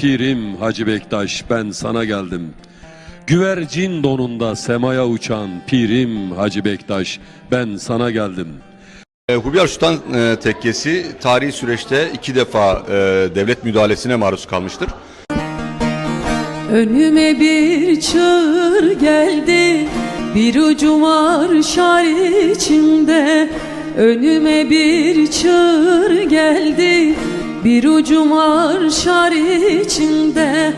Pirim Hacı Bektaş ben sana geldim. Güvercin donunda semaya uçan Pirim Hacı Bektaş ben sana geldim. E, Hülya Sultan e, Tekkesi tarihi süreçte iki defa e, devlet müdahalesine maruz kalmıştır. Önüme bir çığır geldi Bir ucu var şar içinde Önüme bir çığır geldi Bir ucu var şar içinde